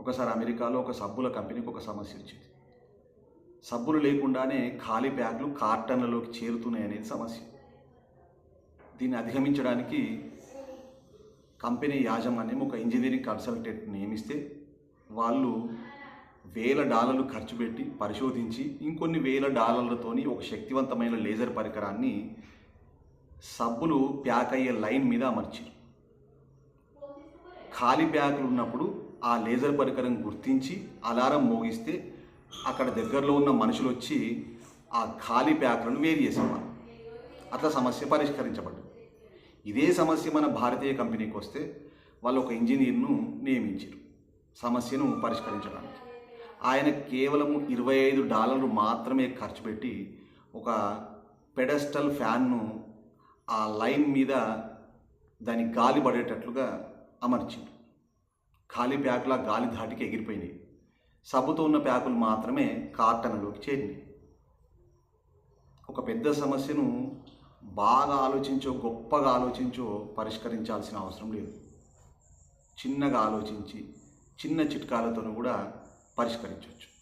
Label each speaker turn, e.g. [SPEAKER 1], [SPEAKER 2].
[SPEAKER 1] ఒకసారి అమెరికాలో ఒక సబ్బుల కంపెనీకి ఒక సమస్య వచ్చింది. సబ్బులు లేకుండానే ఖాళీ బ్యాగులు కార్టన్లలోకి చేరుతున్నాయి అనేది సమస్య. దీన్ని అధిగమించడానికి కంపెనీ యాజమాన్యం ఒక ఇంజనీరింగ్ కన్సల్టెంట్ నియమిస్తే వాళ్ళు వేల డాలర్లు ఖర్చు పెట్టి పరిశోధించి ఇంకొన్ని వేల డాలర్లతోని ఒక శక్తివంతమైన లేజర్ పరికరాన్ని సబ్బులు ప్యాక్ అయ్యే లైన్ మీద అమర్చారు. ఖాళీ బ్యాగులు ఉన్నప్పుడు ఆ లేజర్ పరికరం గుర్తించి అలారం మోగిస్తే అక్కడ దగ్గరలో ఉన్న మనుషులు వచ్చి ఆ ఖాళీ బ్యాగులను వేరు చేసేవారు. అట్లా సమస్య పరిష్కరించబడ్డది. ఇదే సమస్య మన భారతీయ కంపెనీకి వస్తే వాళ్ళు ఒక ఇంజనీర్ను నియమించారు. సమస్యను పరిష్కరించడానికి. ఆయన కేవలం ఇరవై ఐదు డాలర్లు మాత్రమే ఖర్చు పెట్టి ఒక పెడస్టల్ ఫ్యాన్ను ఆ లైన్ మీద దాని గాలి పడేటట్లుగా అమర్చిండు. ఖాళీ ప్యాకుల గాలి ధాటికి ఎగిరిపోయినాయి. సబ్బుతో ఉన్న ప్యాకులు మాత్రమే కార్టన్లోకి చేరినాయి. ఒక పెద్ద సమస్యను బాగా ఆలోచించో గొప్పగా ఆలోచించో పరిష్కరించాల్సిన అవసరం లేదు. చిన్నగా ఆలోచించి చిన్న చిట్కాలతోనూ కూడా పరిష్కరించవచ్చు